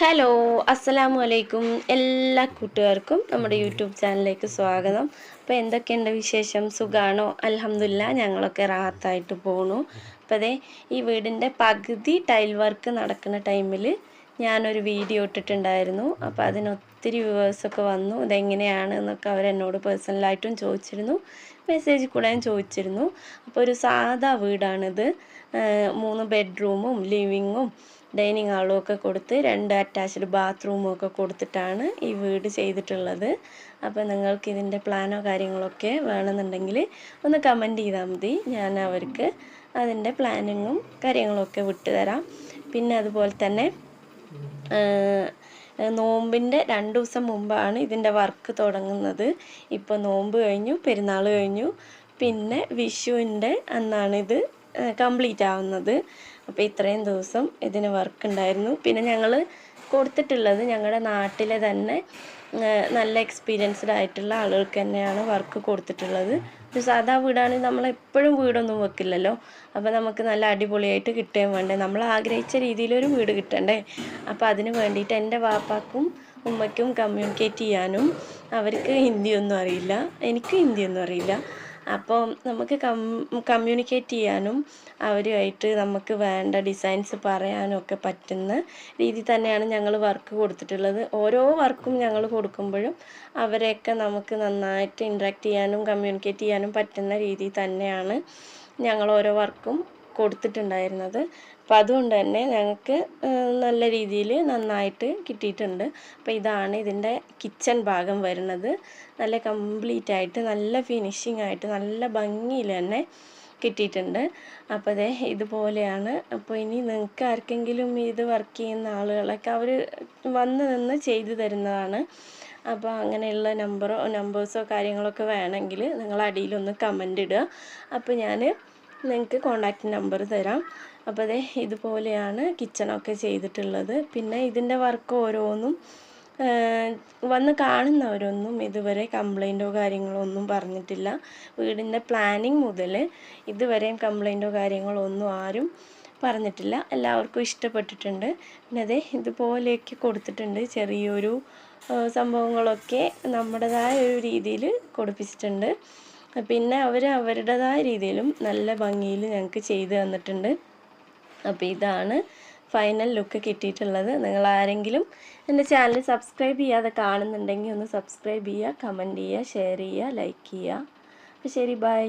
Hello അസ്സലാമു അലൈക്കും എല്ലാ കൂട്ടുകാർക്കും നമ്മുടെ യൂട്യൂബ് ചാനലിലേക്ക് സ്വാഗതം. അപ്പോൾ എന്തൊക്കെയുണ്ട് വിശേഷം? സുഖാണോ? അലഹമില്ല ഞങ്ങളൊക്കെ റാഹത്തായിട്ട് പോണു. അപ്പോൾ അതെ ഈ വീടിന്റെ പകുതി ടൈൽ വർക്ക് നടക്കുന്ന ടൈമിൽ ഞാനൊരു വീഡിയോ ഇട്ടിട്ടുണ്ടായിരുന്നു. അപ്പോൾ അതിന് ഒത്തിരി വ്യൂവേഴ്സൊക്കെ വന്നു. ഇതെങ്ങനെയാണ് എന്നൊക്കെ അവരെന്നോട് പേഴ്സണലായിട്ടും ചോദിച്ചിരുന്നു. മെസ്സേജ് കൂടെ ചോദിച്ചിരുന്നു. അപ്പോൾ ഒരു സാധാ വീടാണിത്. മൂന്ന് ബെഡ്റൂമും ലിവിങ്ങും ഡൈനിങ് ഹാളും ഒക്കെ കൊടുത്ത് രണ്ട് അറ്റാച്ച്ഡ് ബാത്റൂമും ഒക്കെ കൊടുത്തിട്ടാണ് ഈ വീട് ചെയ്തിട്ടുള്ളത്. അപ്പോൾ നിങ്ങൾക്ക് ഇതിന്റെ പ്ലാനോ കാര്യങ്ങളൊക്കെ വേണമെന്നുണ്ടെങ്കിൽ ഒന്ന് കമന്റ് ചെയ്താൽ മതി. ഞാൻ അവർക്ക് അതിന്റെ പ്ലാനിങ്ങും കാര്യങ്ങളൊക്കെ വിട്ടുതരാം. പിന്നെ അതുപോലെ തന്നെ നോമ്പിന്റെ രണ്ട് ദിവസം മുമ്പാണ് ഇതിന്റെ വർക്ക് തുടങ്ങുന്നത്. ഇപ്പോൾ നോമ്പ് കഴിഞ്ഞു പെരുന്നാൾ കഴിഞ്ഞു. പിന്നെ വിഷുവിന്റെ അന്നാണിത് കംപ്ലീറ്റ് ആവുന്നത്. അപ്പോൾ ഇത്രയും ദിവസം ഇതിന് വർക്ക് ഉണ്ടായിരുന്നു. പിന്നെ ഞങ്ങൾ കൊടുത്തിട്ടുള്ളത് ഞങ്ങളുടെ നാട്ടിലെ തന്നെ നല്ല എക്സ്പീരിയൻസ്ഡ് ആയിട്ടുള്ള ആളുകൾക്ക് തന്നെയാണ് വർക്ക് കൊടുത്തിട്ടുള്ളത്. ഒരു സാധാ വീടാണെങ്കിൽ നമ്മൾ എപ്പോഴും വീടൊന്നും വെക്കില്ലല്ലോ. അപ്പോൾ നമുക്ക് നല്ല അടിപൊളിയായിട്ട് കിട്ടുകയും വേണ്ടേ. നമ്മൾ ആഗ്രഹിച്ച രീതിയിലൊരു വീട് കിട്ടണ്ടേ? അപ്പോൾ അതിന് വേണ്ടിയിട്ട് എന്റെ വാപ്പാക്കും ഉമ്മയ്ക്കും കമ്മ്യൂണിക്കേറ്റ് ചെയ്യാനും അവർക്ക് ഹിന്ദിയൊന്നും അറിയില്ല. എനിക്ക് ഹിന്ദിയൊന്നും അറിയില്ല. അപ്പോൾ നമുക്ക് കം കമ്മ്യൂണിക്കേറ്റ് ചെയ്യാനും അവരുമായിട്ട് നമുക്ക് വേണ്ട ഡിസൈൻസ് പറയാനും ഒക്കെ പറ്റുന്ന രീതി തന്നെയാണ് ഞങ്ങൾ വർക്ക് കൊടുത്തിട്ടുള്ളത്. ഓരോ വർക്കും ഞങ്ങൾ കൊടുക്കുമ്പോഴും അവരെയൊക്കെ നമുക്ക് നന്നായിട്ട് ഇൻട്രാക്ട് ചെയ്യാനും കമ്മ്യൂണിക്കേറ്റ് ചെയ്യാനും പറ്റുന്ന രീതി തന്നെയാണ് ഞങ്ങൾ ഓരോ വർക്കും കൊടുത്തിട്ടുണ്ടായിരുന്നത്. അപ്പം അതുകൊണ്ട് തന്നെ ഞങ്ങൾക്ക് നല്ല രീതിയിൽ നന്നായിട്ട് കിട്ടിയിട്ടുണ്ട്. അപ്പോൾ ഇതാണ് ഇതിന്റെ കിച്ചൺ ഭാഗം വരുന്നത്. നല്ല കംപ്ലീറ്റ് ആയിട്ട് നല്ല ഫിനിഷിംഗ് ആയിട്ട് നല്ല ഭംഗിയിൽ തന്നെ കിട്ടിയിട്ടുണ്ട്. അപ്പോൾ അതെ ഇതുപോലെയാണ്. അപ്പോൾ ഇനി നിങ്ങൾക്ക് ആർക്കെങ്കിലും ഇത് വർക്ക് ചെയ്യുന്ന ആളുകളൊക്കെ അവർ വന്ന് നിന്ന് ചെയ്തു തരുന്നതാണ്. അപ്പോൾ അങ്ങനെയുള്ള നമ്പറോ നമ്പേഴ്സോ കാര്യങ്ങളൊക്കെ വേണമെങ്കിൽ നിങ്ങൾ അടിയിലൊന്ന് കമന്റ് ഇടുക. അപ്പോൾ ഞാൻ നിങ്ങൾക്ക് കോണ്ടാക്റ്റ് നമ്പർ തരാം. അപ്പോൾ അതെ ഇതുപോലെയാണ് കിച്ചണൊക്കെ ചെയ്തിട്ടുള്ളത്. പിന്നെ ഇതിന്റെ വർക്ക് ഓരോന്നും വന്ന് കാണുന്നവരൊന്നും ഇതുവരെ കംപ്ലൈന്റോ കാര്യങ്ങളോ ഒന്നും പറഞ്ഞിട്ടില്ല. വീടിന്റെ പ്ലാനിങ് മുതൽ ഇതുവരെയും കംപ്ലൈന്റോ കാര്യങ്ങളോ ഒന്നും ആരും പറഞ്ഞിട്ടില്ല. എല്ലാവർക്കും ഇഷ്ടപ്പെട്ടിട്ടുണ്ട്. പിന്നെ അതെ ഇതുപോലെയൊക്കെ കൊടുത്തിട്ടുണ്ട്. ചെറിയൊരു സംഭവങ്ങളൊക്കെ നമ്മുടേതായ ഒരു രീതിയിൽ കൊടുപ്പിച്ചിട്ടുണ്ട്. പിന്നെ അവർ അവരുടേതായ രീതിയിലും നല്ല ഭംഗിയിൽ ഞങ്ങൾക്ക് ചെയ്തു തന്നിട്ടുണ്ട്. അപ്പോൾ ഇതാണ് ഫൈനൽ ലുക്ക് കിട്ടിയിട്ടുള്ളത്. നിങ്ങൾ ആരെങ്കിലും എന്റെ ചാനൽ സബ്സ്ക്രൈബ് ചെയ്യാതെ കാണുന്നുണ്ടെങ്കിൽ ഒന്ന് സബ്സ്ക്രൈബ് ചെയ്യുക കമന്റ് ചെയ്യുക ഷെയർ ചെയ്യുക ലൈക്ക് ചെയ്യുക. അപ്പോൾ ശരി ബൈ.